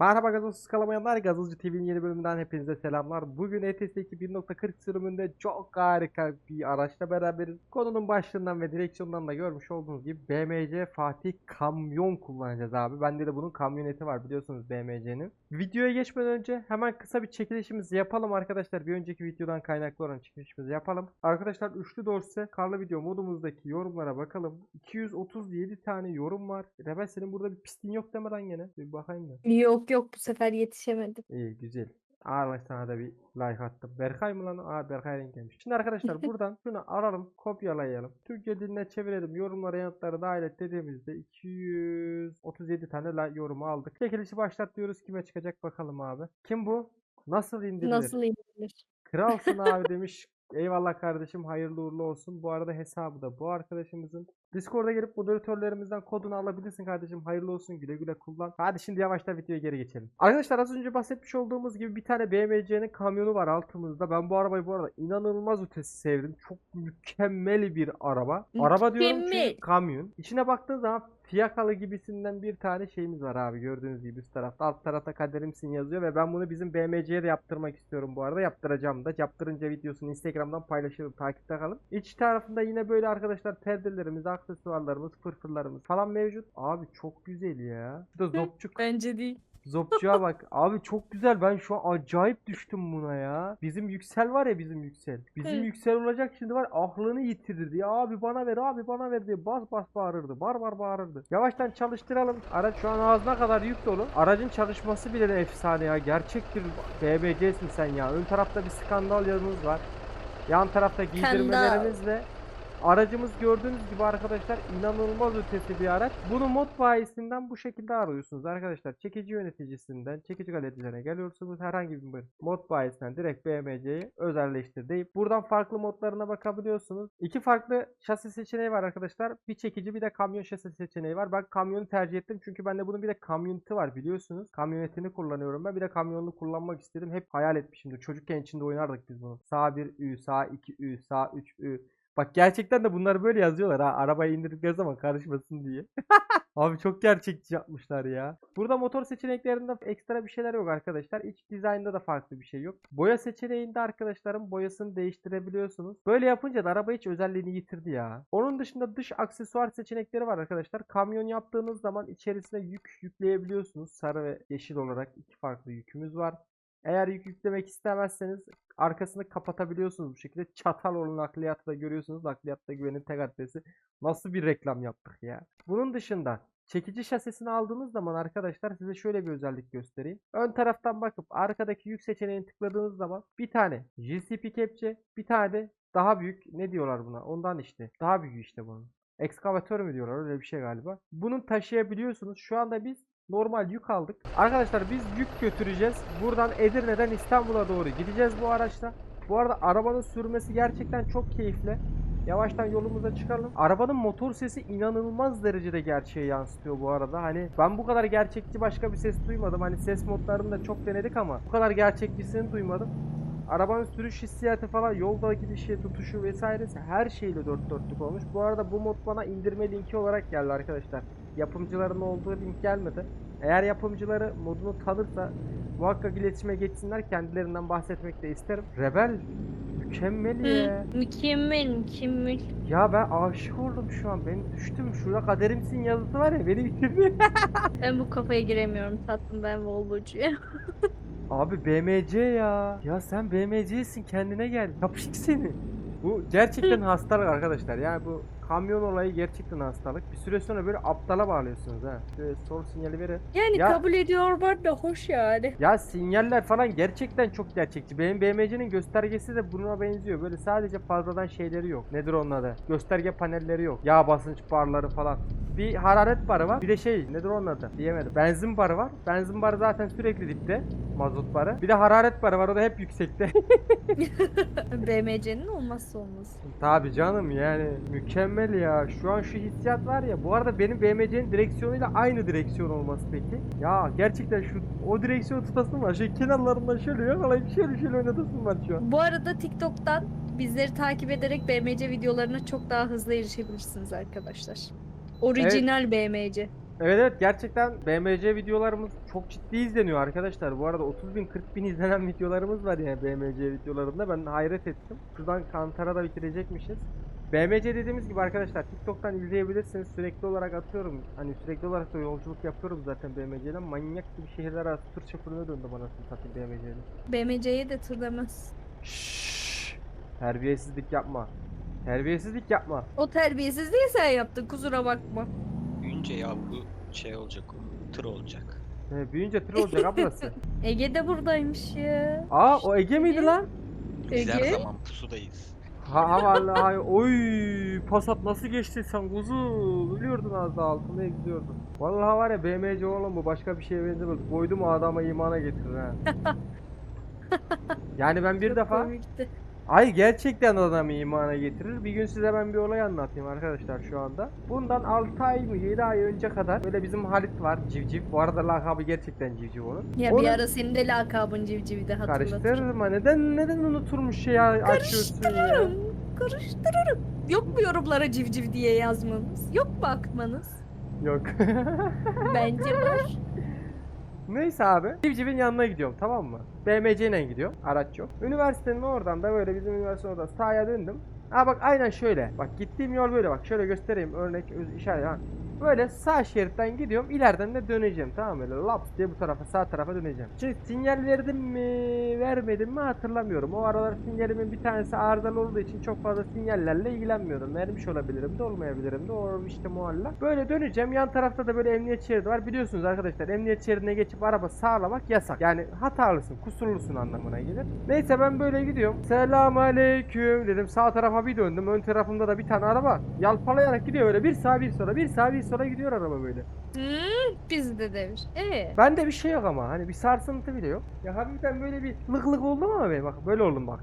Merhaba gazozsuz kalamayanlar Gazozcu TV'nin yeni bölümünden hepinize selamlar. Bugün ETS 1.40 sürümünde çok harika bir araçla beraberiz. Konunun başlığından ve direksiyondan da görmüş olduğunuz gibi BMC Fatih kamyon kullanacağız abi. Bende de bunun kamyoneti var biliyorsunuz BMC'nin. Videoya geçmeden önce hemen kısa bir çekilişimizi yapalım arkadaşlar. Bir önceki videodan kaynaklı olan çekilişimizi yapalım. Arkadaşlar üçlü dorse karlı video modumuzdaki yorumlara bakalım. 237 tane yorum var. Rebel senin burada bir pistin yok demeden gene. Bir bakayım da. Yok yok bu sefer yetişemedim. İyi güzel. Ağırlaş sana da bir like attım. Berkay mı lan? Aa Berkay renk gelmiş. Şimdi arkadaşlar buradan şunu alalım, kopyalayalım. Türkçe diline çevirelim. Yorumlara yanıtları dahil et dediğimizde 237 tane like yorumu aldık. Çekilişi başlat diyoruz. Kime çıkacak bakalım abi. Kim bu? Nasıl indirilir? Nasıl indirilir? Kralsın abi demiş. Eyvallah kardeşim hayırlı uğurlu olsun. Bu arada hesabı da bu arkadaşımızın. Discord'a gelip moderatörlerimizden kodunu alabilirsin kardeşim. Hayırlı olsun güle güle kullan. Hadi şimdi yavaştan videoya geri geçelim. Arkadaşlar az önce bahsetmiş olduğumuz gibi bir tane BMC'nin kamyonu var altımızda. Ben bu arabayı bu arada inanılmaz ötesi sevdim. Çok mükemmel bir araba. Araba diyorum çünkü kamyon. İçine baktığın zaman fiyakalı gibisinden bir tane şeyimiz var abi gördüğünüz gibi üst tarafta. Alt tarafta kaderimsin yazıyor ve ben bunu bizim BMC'ye de yaptırmak istiyorum bu arada. Yaptıracağım da. Yaptırınca videosunu Instagram'dan paylaşırım. Takipte kalın. İç tarafında yine böyle arkadaşlar perdelerimiz, aksesuarlarımız, fırfırlarımız falan mevcut. Abi çok güzel ya. Bu da zopçuk. Bence değil. Zopçuğa bak. Abi çok güzel. Ben şu an acayip düştüm buna ya. Bizim Yüksel var ya bizim Yüksel. Bizim Hı. Yüksel olacak şimdi var aklını yitirirdi. Ya abi bana ver abi bana ver diye bas bas bağırırdı. Bar bar bağırırdı. Yavaştan çalıştıralım. Araç şu an ağzına kadar yük dolu. Aracın çalışması bile de efsane ya. Gerçek bir sen ya. Ön tarafta bir skandal yanımız var. Yan tarafta giydirmelerimizle Aracımız gördüğünüz gibi arkadaşlar inanılmaz ötesi bir araç. Bunu mod bayisinden bu şekilde arıyorsunuz arkadaşlar. Çekici yöneticisinden çekici galericilerine geliyorsunuz. Herhangi bir mod bayisinden direkt BMC'yi özelleştir deyip buradan farklı modlarına bakabiliyorsunuz. İki farklı şasi seçeneği var arkadaşlar. Bir çekici bir de kamyon şasi seçeneği var. Ben kamyonu tercih ettim çünkü bende bunun bir de kamyoneti var biliyorsunuz. Kamyonetini kullanıyorum ben. Bir de kamyonunu kullanmak istedim. Hep hayal etmişimdir. Çocukken içinde oynardık biz bunu. Sağ 1 Ü, sağ 2 Ü, sağ 3 Ü. Bak gerçekten de bunları böyle yazıyorlar ha. Arabayı indirdikleri zaman karışmasın diye. Abi çok gerçekçi yapmışlar ya. Burada motor seçeneklerinde ekstra bir şeyler yok arkadaşlar. İç dizaynda da farklı bir şey yok. Boya seçeneğinde arkadaşlarım boyasını değiştirebiliyorsunuz. Böyle yapınca da araba hiç özelliğini yitirdi ya. Onun dışında dış aksesuar seçenekleri var arkadaşlar. Kamyon yaptığınız zaman içerisine yük yükleyebiliyorsunuz. Sarı ve yeşil olarak iki farklı yükümüz var. Eğer yük yüklemek istemezseniz arkasını kapatabiliyorsunuz bu şekilde. Çatal olan nakliyatı görüyorsunuz. Nakliyatta güvenin tek adresi. Nasıl bir reklam yaptık ya. Bunun dışında çekici şasisini aldığınız zaman arkadaşlar size şöyle bir özellik göstereyim. Ön taraftan bakıp arkadaki yük seçeneğini tıkladığınız zaman bir tane GCP kepçe bir tane de daha büyük ne diyorlar buna ondan işte daha büyük işte bunun. Ekskavatör mü diyorlar öyle bir şey galiba. Bunu taşıyabiliyorsunuz. Şu anda biz normal yük aldık. Arkadaşlar biz yük götüreceğiz. Buradan Edirne'den İstanbul'a doğru gideceğiz bu araçla. Bu arada arabanın sürmesi gerçekten çok keyifli. Yavaştan yolumuza çıkalım. Arabanın motor sesi inanılmaz derecede gerçeğe yansıtıyor bu arada. Hani ben bu kadar gerçekçi başka bir ses duymadım. Hani ses modlarını da çok denedik ama bu kadar gerçekçisini duymadım. Arabanın sürüş hissiyatı falan, yolda gidişi, tutuşu vesairesi her şeyle dört dörtlük olmuş. Bu arada bu mod bana indirme linki olarak geldi arkadaşlar. Yapımcıların olduğu link gelmedi. Eğer yapımcıları modunu tanırsa muhakkak iletişime geçsinler. Kendilerinden bahsetmek de isterim. Rebel mükemmel ya. Hı, mükemmel mükemmel. Ya ben aşık oldum şu an. Ben düştüm. Şurada kaderimsin yazısı var ya beni bitirdi. Ben bu kafaya giremiyorum tatlım ben Volvo'cuyum. Abi BMC ya. Ya sen BMC'sin kendine gel. Yapışık seni. Bu gerçekten hastalık arkadaşlar. Yani bu kamyon olayı gerçekten hastalık. Bir süre sonra böyle aptala bağlıyorsunuz ha. Şöyle sol sinyali verin. Yani Ya- kabul ediyor var da hoş yani. Ya sinyaller falan gerçekten çok gerçekçi. Benim BMC'nin göstergesi de buna benziyor. Böyle sadece fazladan şeyleri yok. Nedir onun adı? Gösterge panelleri yok. Yağ basınç barları falan. Bir hararet barı var. Bir de şey nedir onun adı? Diyemedim. Benzin barı var. Benzin barı zaten sürekli dipte. Mazot barı. Bir de hararet barı var. O da hep yüksekte. BMC'nin olmazsa olmaz. Tabi canım yani mükemmel ya. Şu an şu hissiyat var ya. Bu arada benim BMC'nin direksiyonuyla aynı direksiyon olması peki. Ya gerçekten şu o direksiyonu tutasım var. Şu kenarlarından şöyle yakalayıp şöyle şöyle oynatasım var şu an. Bu arada TikTok'tan bizleri takip ederek BMC videolarına çok daha hızlı erişebilirsiniz arkadaşlar. Orijinal BMC. Evet evet gerçekten BMC videolarımız çok ciddi izleniyor arkadaşlar. Bu arada 30 bin 40 bin izlenen videolarımız var yani BMC videolarında. Ben hayret ettim. Şuradan Kantar'a da bitirecekmişiz. BMC dediğimiz gibi arkadaşlar TikTok'tan izleyebilirsiniz. Sürekli olarak atıyorum. Hani sürekli olarak da yolculuk yapıyorum zaten BMC'den. Manyak gibi şehirler arası tır çapuruna döndüm anasını satayım BMC'den. BMC'ye de tır demez. Şşş. Terbiyesizlik yapma. Terbiyesizlik yapma. O terbiyesizliği sen yaptın kusura bakma. Büyünce ya bu şey olacak o. Tır olacak. Ee, büyüyünce tır olacak ablası. Ege de buradaymış ya. Aa o Ege miydi lan? Biz her Ege? zaman pusudayız. Ha ha vallahi oy Passat nasıl geçti sen kuzu biliyordun az daha altında gidiyordun. Vallahi var ya BMC oğlum bu başka bir şeye benzemez. Koydu mu adama imana getirir ha. yani ben bir Çok defa komikti. Ay gerçekten adamı imana getirir. Bir gün size ben bir olay anlatayım arkadaşlar şu anda. Bundan 6 ay mı 7 ay önce kadar böyle bizim Halit var civciv. Bu arada lakabı gerçekten civciv onun. Ya Onun- bir ara senin de lakabın civcivi de hatırlatır. Karıştırma neden neden unuturmuş şey açıyorsun ya. Karıştırırım. Yok mu yorumlara civciv diye yazmanız? Yok mu akmanız? Yok. Bence var. Neyse abi. Civciv'in yanına gidiyorum tamam mı? BMC ile gidiyorum. Araç yok. Üniversitenin oradan da böyle bizim üniversite oradan sahaya döndüm. Ha bak aynen şöyle. Bak gittiğim yol böyle bak. Şöyle göstereyim örnek işaret. Böyle sağ şeritten gidiyorum. ileriden de döneceğim tamam? Böyle laps diye bu tarafa sağ tarafa döneceğim. Şimdi sinyal verdim mi vermedim mi hatırlamıyorum. O aralar sinyalimin bir tanesi arızalı olduğu için çok fazla sinyallerle ilgilenmiyordum. Vermiş olabilirim de olmayabilirim de o işte mualla. Böyle döneceğim. Yan tarafta da böyle emniyet şeridi var. Biliyorsunuz arkadaşlar emniyet şeridine geçip araba sağlamak yasak. Yani hatalısın, kusurlusun anlamına gelir. Neyse ben böyle gidiyorum. Selam aleyküm dedim. Sağ tarafa bir döndüm. Ön tarafımda da bir tane araba yalpalayarak gidiyor öyle. Bir sağa bir sola, bir sağa bir sola gidiyor araba böyle. Hmm, bizde demiş. Ee, Bende bir şey yok ama hani bir sarsıntı bile yok. Ya hafiften böyle bir lık lık oldum ama ben bak böyle oldum bak.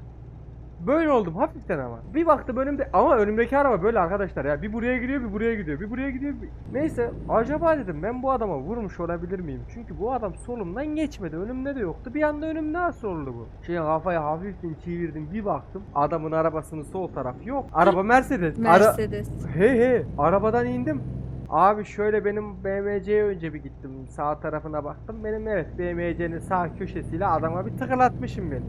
Böyle oldum hafiften ama. Bir baktım önümde ama önümdeki araba böyle arkadaşlar ya. Bir buraya gidiyor bir buraya gidiyor bir buraya gidiyor. Bir... Neyse acaba dedim ben bu adama vurmuş olabilir miyim? Çünkü bu adam solumdan geçmedi. Önümde de yoktu. Bir anda önümde nasıl oldu bu? Şey kafaya hafiften çevirdim bir baktım. Adamın arabasının sol tarafı yok. Araba Mercedes. Ara- Mercedes. He he arabadan indim. Abi şöyle benim BMC'ye önce bir gittim. Sağ tarafına baktım. Benim evet BMC'nin sağ köşesiyle adama bir tıkılatmışım ben.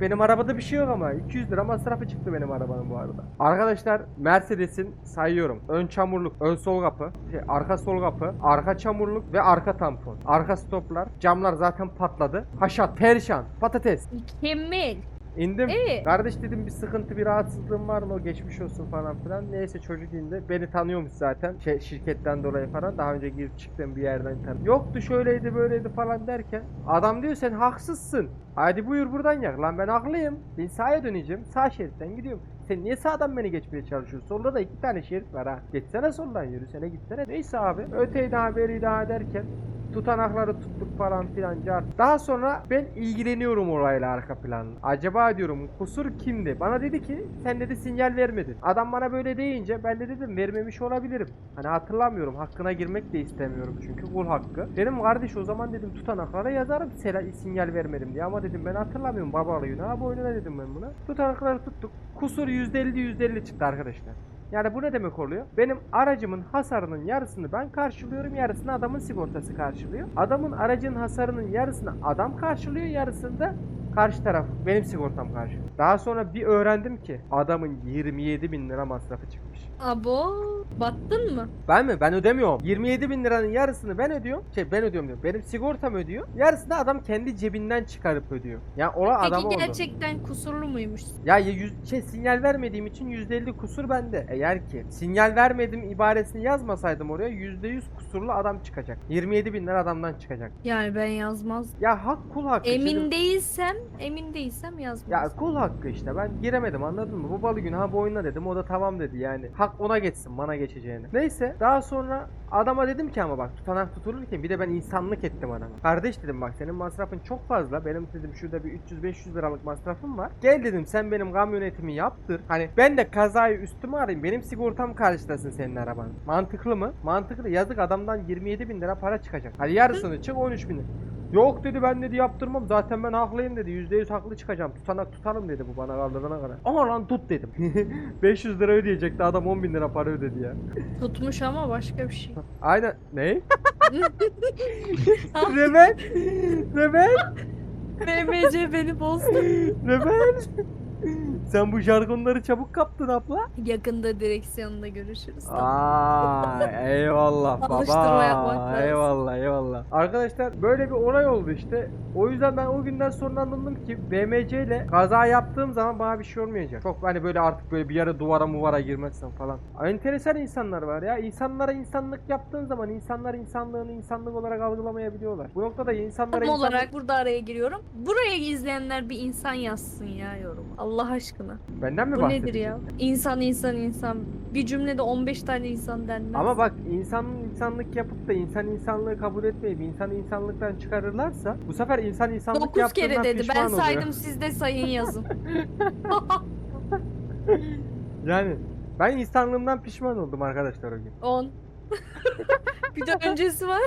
Benim arabada bir şey yok ama 200 lira masrafı çıktı benim arabanın bu arada. Arkadaşlar Mercedes'in sayıyorum. Ön çamurluk, ön sol kapı, şey, arka sol kapı, arka çamurluk ve arka tampon. Arka stoplar, camlar zaten patladı. Haşat, perişan, patates. Mükemmel. İndim. Ee? Kardeş dedim bir sıkıntı bir rahatsızlığın var mı? O geçmiş olsun falan filan. Neyse çocuk indi. Beni tanıyormuş zaten. Şey, şirketten dolayı falan. Daha önce girip çıktığım bir yerden tanı. Yoktu şöyleydi böyleydi falan derken. Adam diyor sen haksızsın. Hadi buyur buradan yak. Lan ben haklıyım. Ben sağa döneceğim. Sağ şeritten gidiyorum. Sen niye sağdan beni geçmeye çalışıyorsun? Solda da iki tane şerit var ha. Geçsene soldan yürüsene gitsene. Neyse abi. Öteyi daha beri daha derken tutanakları tuttuk falan filan. Daha sonra ben ilgileniyorum olayla arka planla. Acaba diyorum kusur kimdi? Bana dedi ki sen dedi sinyal vermedin. Adam bana böyle deyince ben de dedim vermemiş olabilirim. Hani hatırlamıyorum. Hakkına girmek de istemiyorum çünkü kul hakkı. Dedim kardeş o zaman dedim tutanaklara yazarım sela- sinyal vermedim diye ama dedim ben hatırlamıyorum babalı günah boynuna dedim ben buna. Tutanakları tuttuk. Kusur %50 %50 çıktı arkadaşlar. Yani bu ne demek oluyor? Benim aracımın hasarının yarısını ben karşılıyorum, yarısını adamın sigortası karşılıyor. Adamın aracın hasarının yarısını adam karşılıyor, yarısını da karşı taraf benim sigortam karşılıyor. Daha sonra bir öğrendim ki adamın 27 bin lira masrafı çıkmış. Abo battın mı? Ben mi? Ben ödemiyorum. 27 bin liranın yarısını ben ödüyorum. Şey ben ödüyorum diyorum. Benim sigortam ödüyor. Yarısını adam kendi cebinden çıkarıp ödüyor. Yani ola adam Peki oldu. gerçekten kusurlu muymuş? Ya ya yüz, şey sinyal vermediğim için %50 kusur bende. Eğer ki sinyal vermedim ibaresini yazmasaydım oraya %100 kusurlu adam çıkacak. 27 bin lira adamdan çıkacak. Yani ben yazmaz. Ya hak kul hakkı. Emin Şimdi- değilsem, emin değilsem yazmaz. Ya kul hakkı işte ben giremedim anladın mı? Bu balı günah boynuna dedim o da tamam dedi yani. Hak ona geçsin bana geçeceğini. Neyse daha sonra adama dedim ki ama bak tutanak tutulurken bir de ben insanlık ettim adama. Kardeş dedim bak senin masrafın çok fazla. Benim dedim şurada bir 300-500 liralık masrafım var. Gel dedim sen benim kamyonetimi yaptır. Hani ben de kazayı üstüme arayayım. Benim sigortam karşılasın senin araban. Mantıklı mı? Mantıklı. Yazık adamdan 27 bin lira para çıkacak. Hani yarısını çık 13 bin lira. Yok dedi ben dedi yaptırmam. Zaten ben haklıyım dedi. %100 haklı çıkacağım. Tutanak tutarım dedi bu bana kaldırana kadar. Ama lan tut dedim. 500 lira ödeyecekti adam 10 bin lira para ödedi ya. Tutmuş ama başka bir şey. Aynen. Ne? Rebel. Rebel. BMC beni bozdu. Rebel. Sen bu jargonları çabuk kaptın abla. Yakında direksiyonda görüşürüz. Aa, eyvallah baba. Alıştırma yapmak lazım. Eyvallah eyvallah. Arkadaşlar böyle bir olay oldu işte. O yüzden ben o günden sonra anladım ki BMC ile kaza yaptığım zaman bana bir şey olmayacak. Çok hani böyle artık böyle bir yere duvara muvara girmezsen falan. Enteresan insanlar var ya. İnsanlara insanlık yaptığın zaman insanlar insanlığını insanlık olarak algılamayabiliyorlar. Bu noktada insanlara Tam insanlık... olarak burada araya giriyorum. Buraya izleyenler bir insan yazsın ya yorum. Allah aşkına. Benden mi Bu nedir ya? İnsan insan insan. Bir cümlede 15 tane insan denmez. Ama bak insan insanlık yapıp da insan insanlığı kabul etmeyip insanı insanlıktan çıkarırlarsa bu sefer insan insanlık 9 yaptığından kere dedi. pişman Ben oluyor. saydım siz de sayın yazın. Yani ben insanlığımdan pişman oldum arkadaşlar o gün. 10. bir de öncesi var.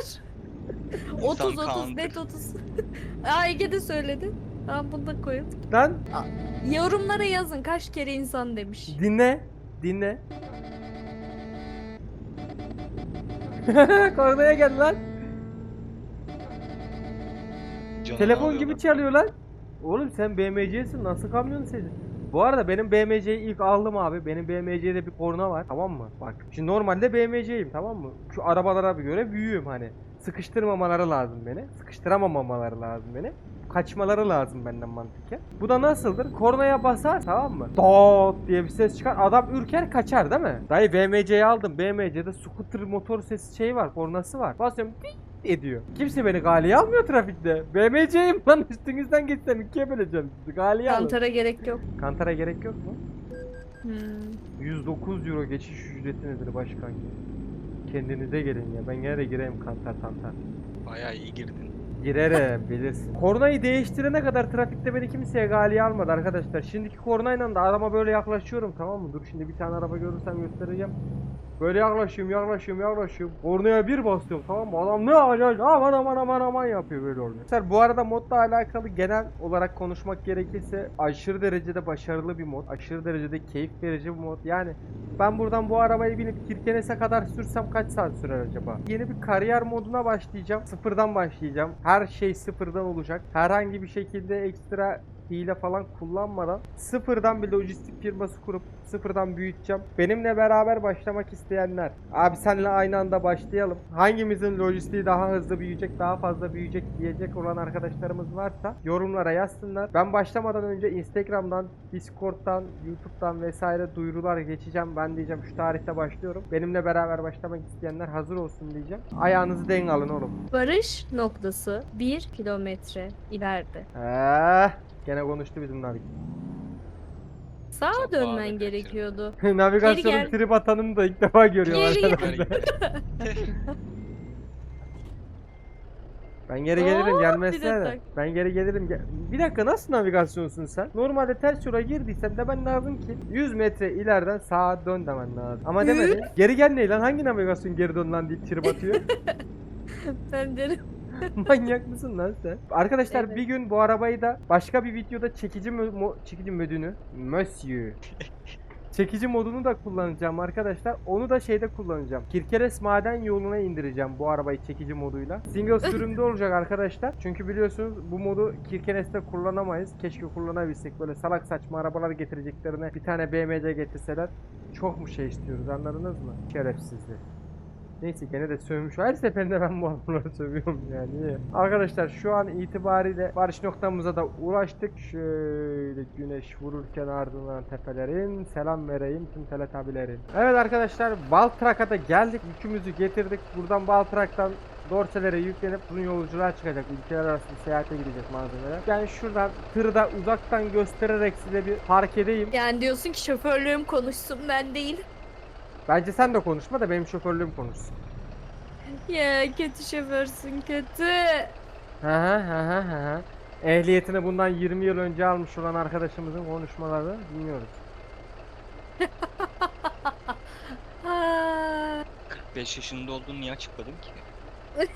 30 İnsan 30 kandır. net 30. Aa Ege de söyledi. Tamam bunu da koyun. Lan Yorumlara yazın kaç kere insan demiş. dinle. Dinle. Kornaya gel lan. Canını Telefon gibi çalıyor lan. Oğlum sen BMC'sin nasıl kamyon senin? Bu arada benim BMC'yi ilk aldım abi. Benim BMC'de bir korna var tamam mı? Bak şimdi normalde BMC'yim tamam mı? Şu arabalara göre büyüğüm hani. Sıkıştırmamaları lazım beni. Sıkıştıramamaları lazım beni. Kaçmaları lazım benden mantıken. Bu da nasıldır? Kornaya basar tamam mı? Dot diye bir ses çıkar. Adam ürker kaçar değil mi? Dayı BMC'yi aldım. BMC'de scooter motor sesi şey var. Kornası var. Basıyorum ping ediyor. Kimse beni galiye almıyor trafikte. BMC'yim lan üstünüzden geçsem ikiye böleceğim sizi. Galiye alın. Kantara gerek yok. Kantara gerek yok mu? Hmm. 109 euro geçiş ücreti nedir başkan? Kendinize gelin ya. Ben gene de gireyim kantar kantar. Bayağı iyi girdin. Girerim bilirsin. Kornayı değiştirene kadar trafikte beni kimseye galiye almadı arkadaşlar. Şimdiki kornayla da arama böyle yaklaşıyorum tamam mı? Dur şimdi bir tane araba görürsem göstereceğim. Böyle yaklaşıyorum yaklaşıyorum yaklaşıyorum. Kornaya bir basıyorum tamam mı? Adam ne acayip aman aman aman aman yapıyor böyle oluyor. Arkadaşlar bu arada modla alakalı genel olarak konuşmak gerekirse aşırı derecede başarılı bir mod. Aşırı derecede keyif verici bir mod. Yani ben buradan bu arabayı binip Kirkenes'e kadar sürsem kaç saat sürer acaba? Yeni bir kariyer moduna başlayacağım. Sıfırdan başlayacağım. Her şey sıfırdan olacak. Herhangi bir şekilde ekstra hile falan kullanmadan sıfırdan bir lojistik firması kurup sıfırdan büyüteceğim. Benimle beraber başlamak isteyenler. Abi senle aynı anda başlayalım. Hangimizin lojistiği daha hızlı büyüyecek, daha fazla büyüyecek diyecek olan arkadaşlarımız varsa yorumlara yazsınlar. Ben başlamadan önce Instagram'dan, Discord'dan, YouTube'dan vesaire duyurular geçeceğim. Ben diyeceğim şu tarihte başlıyorum. Benimle beraber başlamak isteyenler hazır olsun diyeceğim. Ayağınızı denk alın oğlum. Varış noktası 1 kilometre ileride. Eh, gene konuştu bizim Navik. Sağa Sağa dönmen gerekiyordu. Navigasyonun gel. trip atanını da ilk defa görüyorum Geri gel. Ben geri Oo, gelirim bir de gelmezse. Ben geri gelirim. Gel- Bir dakika nasıl navigasyonsun sen? Normalde ters yola girdiysem de ben lazım ki 100 metre ileriden sağa dön demen lazım. Ama demedi. Geri gel ne lan? Hangi navigasyon geri dön lan deyip trip atıyor? ben derim. Manyak mısın lan sen? Arkadaşlar Evet. bir gün bu arabayı da başka bir videoda çekici mö- mo- çekici modunu Monsieur Çekici modunu da kullanacağım arkadaşlar. Onu da şeyde kullanacağım. Kirkeres maden yoluna indireceğim bu arabayı çekici moduyla. Single sürümde olacak arkadaşlar. Çünkü biliyorsunuz bu modu Kirkenes'te kullanamayız. Keşke kullanabilsek. Böyle salak saçma arabalar getireceklerine bir tane BMC getirseler. Çok mu şey istiyoruz anladınız mı? Şerefsizler. Neyse gene de sövmüş. Her seferinde ben bu adamları sövüyorum yani. Arkadaşlar şu an itibariyle varış noktamıza da ulaştık. Şöyle güneş vururken ardından tepelerin selam vereyim tüm teletabilerin. Evet arkadaşlar Baltrak'a da geldik. Yükümüzü getirdik. Buradan Baltrak'tan Dorselere yüklenip uzun yolculuğa çıkacak. Ülkeler arası seyahate gidecek malzemeler. Yani şuradan tırda uzaktan göstererek size bir park edeyim. Yani diyorsun ki şoförlüğüm konuşsun ben değil. Bence sen de konuşma da benim şoförlüğüm konuşsun. Ya kötü şoförsün kötü. Hı hı hı hı. Ehliyetini bundan 20 yıl önce almış olan arkadaşımızın konuşmaları dinliyoruz. Ha. 45 yaşında olduğunu niye açıkladın ki?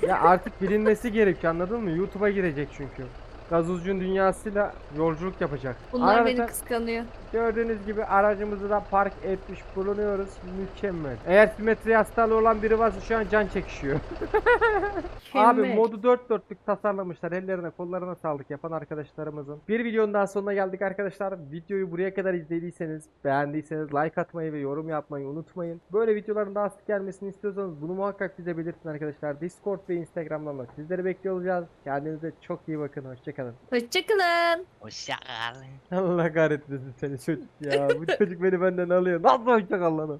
Ya artık bilinmesi gerekiyor anladın mı? YouTube'a girecek çünkü. Gazozcunun dünyasıyla yolculuk yapacak. Bunlar Arada beni kıskanıyor. Gördüğünüz gibi aracımızı da park etmiş bulunuyoruz. Mükemmel. Eğer simetri hastalığı olan biri varsa şu an can çekişiyor. Abi modu dört dörtlük tasarlamışlar. Ellerine kollarına sağlık yapan arkadaşlarımızın. Bir videonun daha sonuna geldik arkadaşlar. Videoyu buraya kadar izlediyseniz, beğendiyseniz like atmayı ve yorum yapmayı unutmayın. Böyle videoların daha sık gelmesini istiyorsanız bunu muhakkak bize belirtin arkadaşlar. Discord ve Instagram'dan da sizleri bekliyor olacağız. Kendinize çok iyi bakın. Hoşçakalın. Hoşçakalın. Hoşçakalın. Allah kahretmesin seni çocuk ya. Bu çocuk beni benden alıyor. Nasıl hoşçakal lan o?